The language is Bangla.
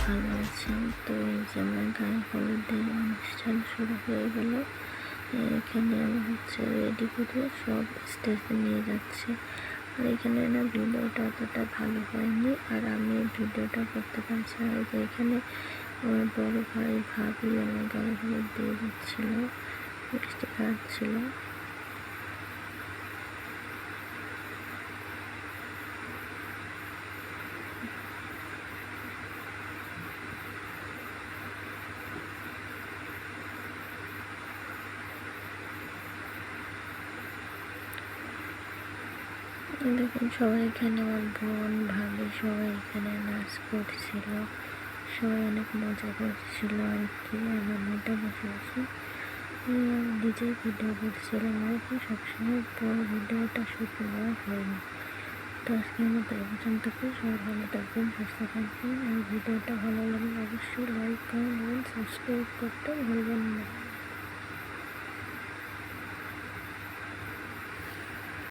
ভালো আছেন তো এই যে আমার গায়ে হলুদের অনুষ্ঠান শুরু হয়ে গেল এখানে আমি হচ্ছে রেডি করে সব স্টেজে নিয়ে যাচ্ছে আর এখানে না ভিডিওটা অতটা ভালো হয়নি আর আমি ভিডিওটা করতে পারছি না যে এখানে আমার বড় ভাই ভাবি আমার গায়ে হলুদ দিয়ে দিচ্ছিল মিষ্টি খাওয়াচ্ছিলো দেখুন, সবাই এখানে আমার বোন ভাবি সবাই এখানে নাচ করছিল, সবাই অনেক মজা করছিল আর কি, আমার মতো বসে বসে নিজের ভিডিও করছিলাম আর কি সবসময় বড় ভিডিওটা শুট নেওয়া হয়নি তো আজকের মতো এই পর্যন্ত সবাই ভালো থাকবেন, সুস্থ থাকবেন, আর ভিডিওটা ভালো লাগলে অবশ্যই লাইক কমেন্ট এবং সাবস্ক্রাইব করতে ভুলবেন না।